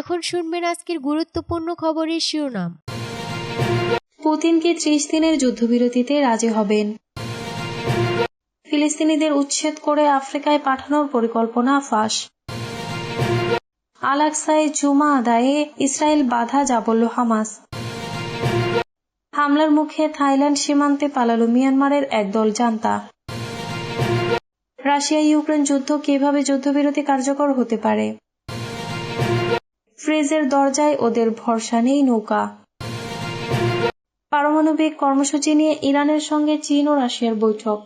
এখন শুনবেন আজকের গুরুত্বপূর্ণ খবরের শিরোনাম। পুতিনকে ত্রিশ দিনের যুদ্ধবিরতিতে রাজি হবেন। ফিলিস্তিনিদের উচ্ছেদ করে আফ্রিকায় পাঠানোর পরিকল্পনা ফাঁস। আলাক্সায় জুমা আদায়ে ইসরায়েল বাধা যা বলল হামাস। হামলার মুখে থাইল্যান্ড সীমান্তে পালালো মিয়ানমারের একদল জান্তা। রাশিয়া ইউক্রেন যুদ্ধ কীভাবে যুদ্ধবিরতি কার্যকর হতে পারে? ফ্রিজের দরজায় ওদের ভরসা নেই নৌকা। পারমাণবিক কর্মসূচি নিয়ে ইরানের সঙ্গে চীন ও রাশিয়ার বৈঠক।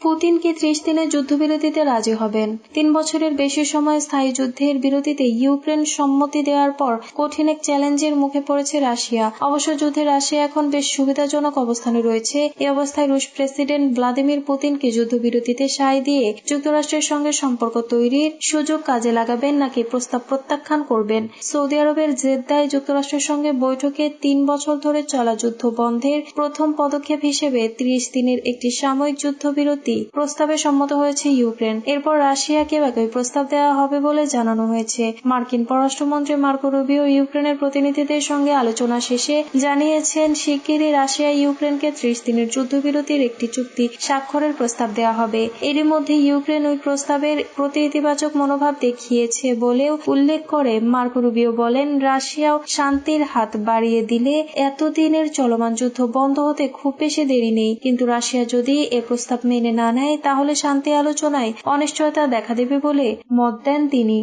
পুতিন কি ত্রিশ দিনের যুদ্ধবিরতিতে রাজি হবেন। তিন বছরের বেশি সময় স্থায়ী যুদ্ধের বিরতিতে ইউক্রেন সম্মতি দেওয়ার পর কঠিন এক চ্যালেঞ্জের মুখে পড়েছে রাশিয়া। অবশ্য যুদ্ধে রাশিয়া এখন বেশ সুবিধাজনক অবস্থানে রয়েছে। এ অবস্থায় রুশ প্রেসিডেন্ট ভ্লাদিমির পুতিনকে যুদ্ধবিরতিতে সায় দিয়ে যুক্তরাষ্ট্রের সঙ্গে সম্পর্ক তৈরির সুযোগ কাজে লাগাবেন নাকি প্রস্তাব প্রত্যাখ্যান করবেন। সৌদি আরবের জেদ্দায় যুক্তরাষ্ট্রের সঙ্গে বৈঠকে তিন বছর ধরে চলা যুদ্ধ বন্ধের প্রথম পদক্ষেপ হিসেবে ত্রিশ দিনের একটি সাময়িক যুদ্ধবিরতি প্রস্তাবে সম্মত হয়েছে ইউক্রেন। এরপর রাশিয়াকে একই প্রস্তাব দেওয়া হবে বলে জানানো হয়েছে। মার্কিন পররাষ্ট্রমন্ত্রী মার্কো রুবিও ইউক্রেনের প্রতিনিধিদের সঙ্গে আলোচনা শেষে জানিয়েছেন, শিগগিরই রাশিয়া ইউক্রেনকে ত্রিশ দিনের যুদ্ধবিরতির একটি চুক্তি স্বাক্ষরের প্রস্তাব দেওয়া হবে। এরই মধ্যে ইউক্রেন ওই প্রস্তাবের প্রতি ইতিবাচক মনোভাব দেখিয়েছে বলেও উল্লেখ করে মার্কো রুবিও বলেন, রাশিয়াও শান্তির হাত বাড়িয়ে দিলে এতদিনের চলমান যুদ্ধ বন্ধ হতে খুব বেশি দেরি নেই। কিন্তু রাশিয়া যদি এ প্রস্তাব মেনে না নেয় তাহলে শান্তি আলোচনায় অনিশ্চয়তা দেখা দেবে বলে মত দেন তিনি।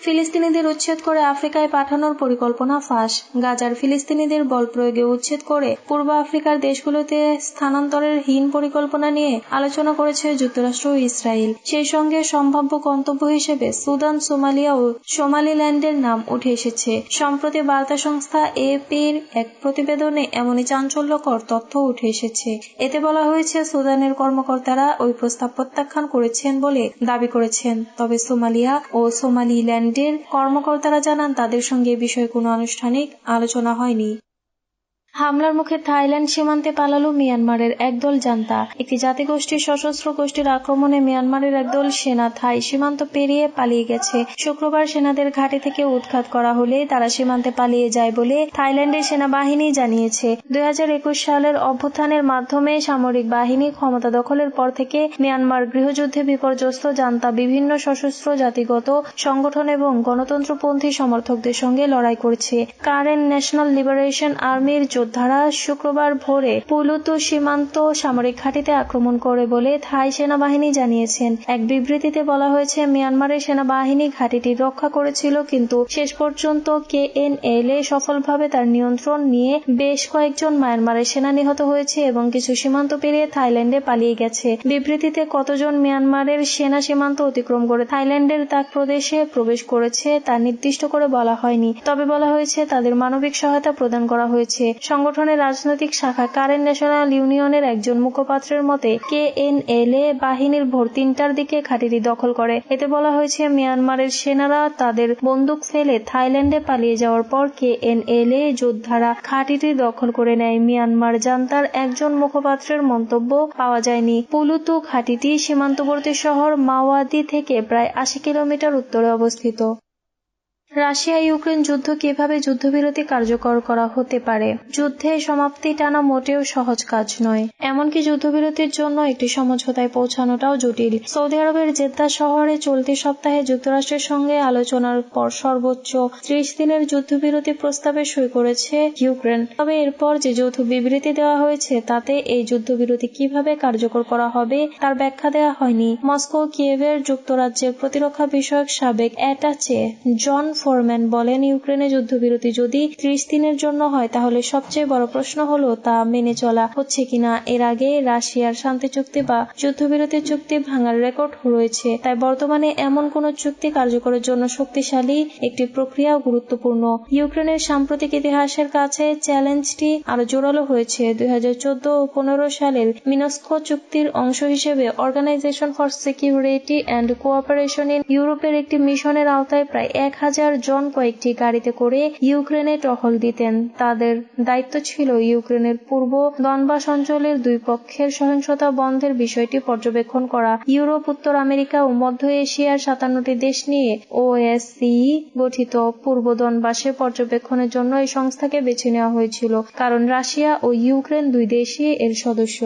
ফিলিস্তিনিদের উচ্ছেদ করে আফ্রিকায় পাঠানোর পরিকল্পনা ফাঁস। গাজার ফিলিস্তিনিদের বল প্রয়োগে উচ্ছেদ করে পূর্ব আফ্রিকার দেশগুলোতে স্থানান্তরের হীন পরিকল্পনা নিয়ে আলোচনা করেছে যুক্তরাষ্ট্র ও ইসরায়েল। সেই সঙ্গে সম্ভাব্য গন্তব্য হিসেবে সুদান, সোমালিয়া ও সোমালিল্যান্ডের নাম উঠে এসেছে। সম্প্রতি বার্তা সংস্থা এপির এক প্রতিবেদনে এমনই চাঞ্চল্যকর তথ্য উঠে এসেছে। এতে বলা হয়েছে, সুদানের কর্মকর্তারা ওই প্রস্তাব প্রত্যাখ্যান করেছেন বলে দাবি করেছেন। তবে সোমালিয়া ও সোমালিল্যান্ড ব্যান্ডের কর্মকর্তারা জানান তাদের সঙ্গে এ বিষয়ে কোনো আনুষ্ঠানিক আলোচনা হয়নি। হামলার মুখে থাইল্যান্ড সীমান্তে পালালো মিয়ানমারের একদল জান্তা। একটি জাতিগোষ্ঠীর সশস্ত্র গোষ্ঠীর আক্রমণে মিয়ানমারের একদল সেনা থাই সীমান্ত পেরিয়ে পালিয়ে গেছে। শুক্রবার সেনাদের ঘাঁটি থেকে উৎখাত করা হলে তারা সীমান্তে পালিয়ে যায় বলে থাইল্যান্ডের সেনাবাহিনী জানিয়েছে। দুই হাজার একুশ সালের অভ্যুত্থানের মাধ্যমে সামরিক বাহিনী ক্ষমতা দখলের পর থেকে মিয়ানমার গৃহযুদ্ধে বিপর্যস্ত জান্তা বিভিন্ন সশস্ত্র জাতিগত সংগঠন এবং গণতন্ত্রপন্থী সমর্থকদের সঙ্গে লড়াই করছে। কারেন্ট ন্যাশনাল লিবারেশন আর্মির যোদ্ধারা শুক্রবার ভোরে পুলুতু সীমান্ত সামরিক ঘাঁটিতে আক্রমণ করে বলে থাই সেনাবাহিনী জানিয়েছেন। এক বিবৃতিতে বলা হয়েছে মিয়ানমারের সেনাবাহিনী ঘাঁটিটি রক্ষা করেছিল, কিন্তু শেষ পর্যন্ত কে এন এল এ সফলভাবে তার নিয়ন্ত্রণ নিয়ে বেশ কয়েকজন মায়ানমারের সেনা নিহত হয়েছে এবং কিছু সীমান্ত পেরিয়ে থাইল্যান্ডে পালিয়ে গেছে। বিবৃতিতে কতজন মিয়ানমারের সেনা সীমান্ত অতিক্রম করে থাইল্যান্ডের তাক প্রদেশে প্রবেশ করেছে তা নির্দিষ্ট করে বলা হয়নি। তবে বলা হয়েছে, তাদের মানবিক সহায়তা প্রদান করা হয়েছে। সংগঠনের রাজনৈতিক শাখা কারেন্ট ন্যাশনাল ইউনিয়নের একজন মুখপাত্রের মতে কে এন এল এ বাহিনীর ভোর তিনটার দিকে ঘাঁটিটি দখল করে। এতে বলা হয়েছে, মিয়ানমারের সেনারা তাদের বন্দুক ফেলে থাইল্যান্ডে পালিয়ে যাওয়ার পর কে এন এল এ যোদ্ধারা ঘাঁটিটি দখল করে নেয়। মিয়ানমার জান্তার একজন মুখপাত্রের মন্তব্য পাওয়া যায়নি। পুলুতু ঘাঁটিটি সীমান্তবর্তী শহর মাওয়াদি থেকে প্রায় আশি কিলোমিটার উত্তরে অবস্থিত। রাশিয়া ইউক্রেন যুদ্ধ কীভাবে যুদ্ধবিরতি কার্যকর করা হতে পারে? যুদ্ধে সমাপ্তি টানা মোটেও সহজ কাজ নয়। এমনকি যুদ্ধবিরতির জন্য একটি সমঝোতায় পৌঁছানোটাও জটিল। সৌদি আরবের জেদ্দা শহরে চলতি সপ্তাহে যুক্তরাষ্ট্রের সঙ্গে আলোচনার পর সর্বোচ্চ ত্রিশ দিনের যুদ্ধবিরতি প্রস্তাবে সই করেছে ইউক্রেন। তবে এরপর যে যৌথ বিবৃতি দেওয়া হয়েছে, তাতে এই যুদ্ধবিরতি কীভাবে কার্যকর করা হবে তার ব্যাখ্যা দেওয়া হয়নি। মস্কো কিয়েভের যুক্তরাজ্যের প্রতিরক্ষা বিষয়ক সাবেক অ্যাটাচে জন ফোরম্যান বলেন, ইউক্রেনে যুদ্ধবিরতি যদি ত্রিশ দিনের জন্য হয়, তাহলে সবচেয়ে বড় প্রশ্ন হলো, তা মেনে চলা হচ্ছে কিনা? এর আগে রাশিয়ার শান্তি চুক্তি বা যুদ্ধবিরতি চুক্তি ভাঙার রেকর্ড রয়েছে। তাই বর্তমানে এমন কোন চুক্তি কার্যকরের জন্য শক্তিশালী একটি প্রক্রিয়াও গুরুত্বপূর্ণ। ইউক্রেনের সাম্প্রতিক ইতিহাসের কাছে চ্যালেঞ্জটি আরও জোরালো হয়েছে। দুই হাজার চোদ্দ ও পনেরো সালের মিনস্কো চুক্তির অংশ হিসেবে organization for security and cooperation in ইউরোপের একটি মিশনের আওতায় প্রায় এক হাজার রাশিয়ার জন কয়েকটি গাড়িতে করে ইউক্রেনে টহল দিতেন। তাদের দায়িত্ব ছিল ইউক্রেনের পূর্ব দনবাস অঞ্চলের দুই পক্ষের সহিংসতা বন্ধের বিষয়টি পর্যবেক্ষণ করা। ইউরোপ, উত্তর আমেরিকা ও মধ্য এশিয়ার সাতান্নটি দেশ নিয়ে ওএসসি গঠিত পূর্ব দনবাসে পর্যবেক্ষণের জন্য এই সংস্থাকে বেছে নেওয়া হয়েছিল, কারণ রাশিয়া ও ইউক্রেন দুই দেশই এর সদস্য।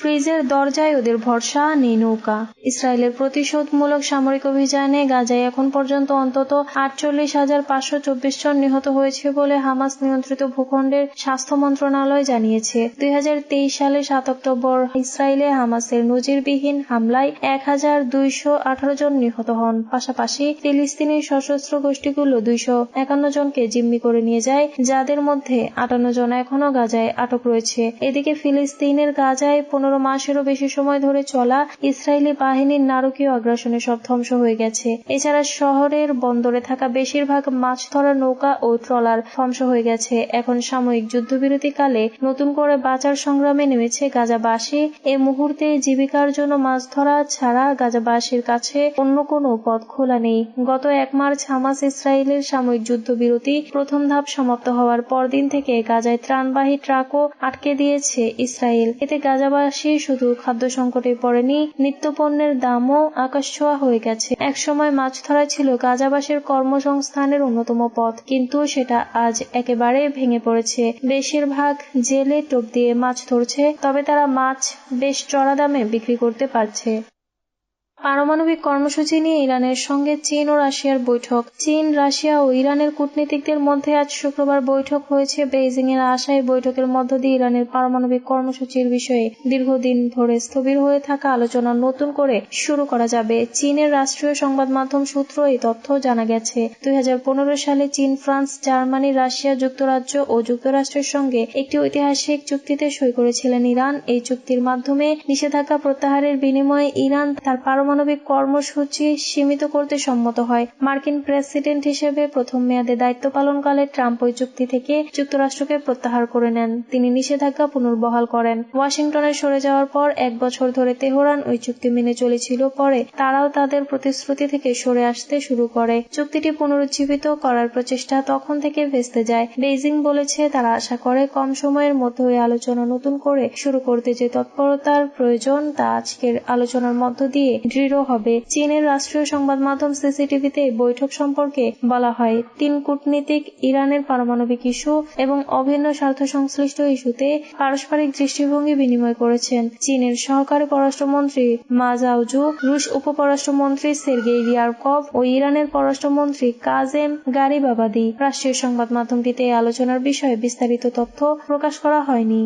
ফ্রিজের দরজায় ওদের ভরসা নেই নৌকা। ইসরায়েলের প্রতিশোধমূলক সামরিক অভিযানে গাজায় এখন পর্যন্ত অন্তত আটচল্লিশ হাজার পাঁচশো চব্বিশ জন নিহত হয়েছে বলে হামাস নিয়ন্ত্রিত ভূখণ্ডের স্বাস্থ্য মন্ত্রণালয় জানিয়েছে। দুই হাজার তেইশ সালে সাত অক্টোবর ইসরায়েলে হামাসের নজিরবিহীন হামলায় এক হাজার দুইশো আঠারো জন নিহত হন। পাশাপাশি ফিলিস্তিনি সশস্ত্র গোষ্ঠীগুলো দুইশো একান্ন জনকে জিম্মি করে নিয়ে যায়, যাদের মধ্যে আটান্ন জন এখনও গাজায় আটক রয়েছে। এদিকে ফিলিস্তিনের গাজায় পনেরো মাসেরও বেশি সময় ধরে চলা ইসরায়েলি বাহিনীর নারকীয় আগ্রাসনে সব ধ্বংস হয়ে গেছে। এছাড়া শহরের বন্দরে থাকা বেশিরভাগ মাছ ধরার নৌকা ও ট্রলার ধ্বংস হয়ে গেছে। এখন সাময়িক যুদ্ধবিরতিকালে নতুন করে বাঁচার সংগ্রামে নেমেছে গাজাবাসী। এ মুহূর্তে জীবিকার জন্য মাছ ধরা ছাড়া গাজাবাসীর কাছে অন্য কোনো পথ খোলা নেই। গত এক মার্চ হামাস ইসরায়েলের সাময়িক যুদ্ধবিরতি প্রথম ধাপ সমাপ্ত হওয়ার পরদিন থেকে গাজায় ত্রাণবাহী ট্রাকও আটকে দিয়েছে ইসরায়েল। এতে গাজাবাসী শুধু খাদ্য সংকটে পড়েনি, নিত্যপণ্যের দামও আকাশছোঁয়া হয়ে গেছে। একসময় মাছ ধরা ছিল গাজাবাসের কর্মসংস্থানের অন্যতম পথ, কিন্তু সেটা আজ একেবারে ভেঙে পড়েছে। বেশিরভাগ জেলে টোপ দিয়ে মাছ ধরছে, তবে তারা মাছ বেশ চড়া দামে বিক্রি করতে পারছে। পারমাণবিক কর্মসূচি নিয়ে ইরানের সঙ্গে চীন ও রাশিয়ার বৈঠক। চীন, রাশিয়া ও ইরানের কূটনীতিকদের মধ্যে আজ শুক্রবার বৈঠক হয়েছে। বেইজিং এর আশায় বৈঠকের মধ্য দিয়ে ইরানের পারমাণবিক কর্মসূচির বিষয়ে দীর্ঘদিন ধরে স্থবির হয়ে থাকা আলোচনা নতুন করে শুরু করা যাবে। চীনের রাষ্ট্রীয় সংবাদ মাধ্যম সূত্র এই তথ্য জানা গেছে। দুই হাজার পনেরো সালে চীন, ফ্রান্স, জার্মানি, রাশিয়া যুক্তরাজ্য ও যুক্তরাষ্ট্রের সঙ্গে একটি ঐতিহাসিক চুক্তিতে সই করেছিলেন ইরান। এই চুক্তির মাধ্যমে নিষেধাজ্ঞা প্রত্যাহারের বিনিময়ে ইরান তার পারমাণবিক কর্মসূচি সীমিত করতে সম্মত হয়। মার্কিন প্রেসিডেন্ট হিসেবে প্রথম মেয়াদে দায়িত্ব পালনকালে ট্রাম্প ওই চুক্তি থেকে যুক্তরাষ্ট্রকে প্রত্যাহার করে নেন। তিনি নিষেধাজ্ঞা পুনর্বহাল করেন। ওয়াশিংটনে সরে যাওয়ার পর এক বছর ধরে তেহরান ওই চুক্তি মেনে চলেছিল। পরে তারাও তাদের প্রতিশ্রুতি থেকে সরে আসতে শুরু করে। চুক্তিটি পুনরুজ্জীবিত করার প্রচেষ্টা তখন থেকে ভেস্তে যায়। বেইজিং বলেছে, তারা আশা করে কম সময়ের মধ্যে ওই আলোচনা নতুন করে শুরু করতে যে তৎপরতার প্রয়োজন তা আজকের আলোচনার মধ্য দিয়ে দৃঢ় হবে। চীনের রাষ্ট্রীয় সংবাদ মাধ্যম সিসিটিভিতে বৈঠক সম্পর্কে বলা হয়, তিন কূটনীতিক ইরানের পারমাণবিক ইস্যু এবং অভিন্ন স্বার্থ সংশ্লিষ্ট ইস্যুতে পারস্পরিক দৃষ্টিভঙ্গি বিনিময় করেছেন। চীনের সহকারী পররাষ্ট্রমন্ত্রী মাজাউজু রুশ উপপররাষ্ট্রমন্ত্রী সের্গেই রিয়ারকভ ও ইরানের পররাষ্ট্রমন্ত্রী কাজেম গারিবাবাদি। রাষ্ট্রীয় সংবাদ মাধ্যমটিতে এই আলোচনার বিষয়ে বিস্তারিত তথ্য প্রকাশ করা হয়নি।